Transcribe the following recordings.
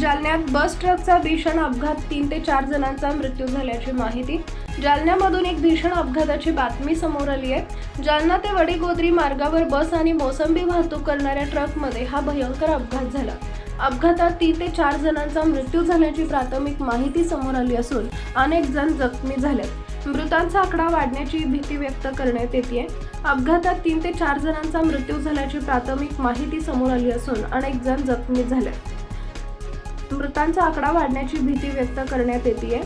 जालन्यात बस ट्रकचा भीषण अपघात तीन ते चार जणांचा मृत्यू झाल्याची माहिती. जालन्यामधून एक भीषण अपघाताची बातमी समोर आली आहे. जालना ते वडीगोद्री मार्गावर बस आणि मोसंबी वाहतूक करणाऱ्या ट्रकमध्ये हा भयंकर अपघात झाला. अपघातात तीन ते चार जणांचा मृत्यू झाल्याची प्राथमिक माहिती समोर आली असून अनेक जण जखमी झाले मृतांचा आकडा वाढण्याची भीती व्यक्त करण्यात येते. अपघातात तीन ते चार जणांचा मृत्यू झाल्याची प्राथमिक माहिती समोर आली असून अनेक जण जखमी झाले मृतांचा आकडा वाढण्याची भीती व्यक्त करण्यात येते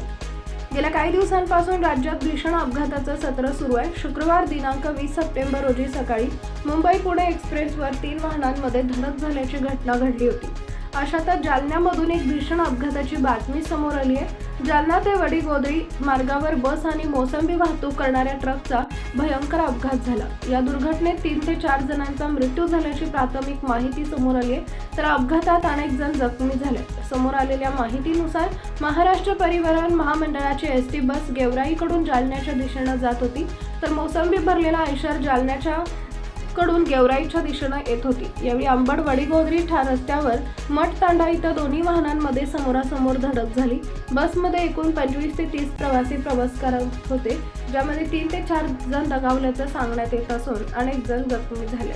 गेल्या काही दिवसांपासून राज्यात भीषण अपघाताचं सत्र सुरू आहे. शुक्रवार दिनांक वीस सप्टेंबर रोजी सकाळी मुंबई पुणे एक्सप्रेसवर तीन वाहनांमध्ये धडक झाल्याची घटना घडली होती. अशातच जालन्यामधून एक भीषण अपघाताची बातमी समोर आली आहे. जालना ते वडीगोदरी मार्गावर बस आणि मोसंबी वाहतूक करणाऱ्या ट्रकचा भयंकर अपघात झाला. या दुर्घटनेत तीन ते चार जणांचा मृत्यू झाल्याची प्राथमिक माहिती समोर आली आहे. तर अपघातात अनेक जण जखमी झाले. समोर आलेल्या माहितीनुसार महाराष्ट्र परिवहन महामंडळाची एस टी बस गेवराईकडून जालन्याच्या दिशेनं जात होती. तर मोसंबी भरलेला ऐशर जालन्याच्या कडून गेवराईच्या दिशेनं येत होती. यावेळी अंबड वडीगोद्री ठार रस्त्यावर मठ तांडा इथं दोन्ही वाहनांमध्ये समोरासमोर धडक झाली. बसमध्ये एकूण पंचवीस ते तीस प्रवासी प्रवास करत होते ज्यामध्ये तीन ते चार जण दगावल्याचं सांगण्यात येत असून अनेक जण जखमी झाले.